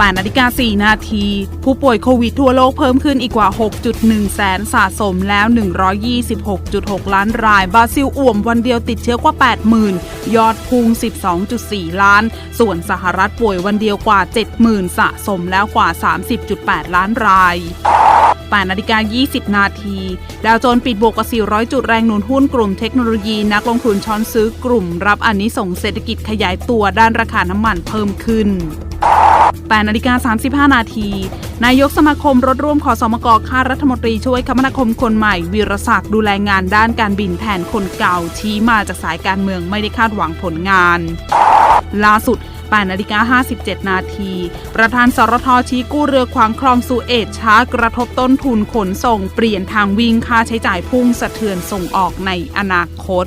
8นาฬิกา4นาที ผู้ป่วยโควิดทั่วโลกเพิ่มขึ้นอีกกว่า 6.1 แสนสะสมแล้ว 126.6 ล้านราย บราซิลอ่วมวันเดียวติดเชื้อกว่า 80,000 ยอดพุ่ง12.4 ล้าน ส่วนสหรัฐป่วยวันเดียวกว่า 70,000 สะสมแล้วกว่า 30.8 ล้านราย8นาฬิกา 20 นาที ดาวโจนส์ปิดบวกกว่า 400 จุดแรงหนุนหุ้นกลุ่มเทคโนโลยี นักลงทุนช้อนซื้อกลุ่มรับอันนี้ส่งเศรษฐกิจขยายตัวด้านราคาน้ำมันเพิ่มขึ้น 8นาฬิกา35 นาที นายกสมาคมรถร่วมขอสมกค่ารัฐมนตรีช่วยคมนาคมคนใหม่ วีรศักดิ์ดูแลงานด้านการบินแทนคนเก่า ชี้มาจากสายการเมืองไม่ได้คาดหวังผลงาน ล่าสุด8นาฬิกา57 นาที ประธานสรทชี้กู้เรือขวางคลองสุเอตช้ากระทบต้นทุนขนส่ง เปลี่ยนทางวิ่งค่าใช้จ่ายพุ่งสะเทือนส่งออกในอนาคต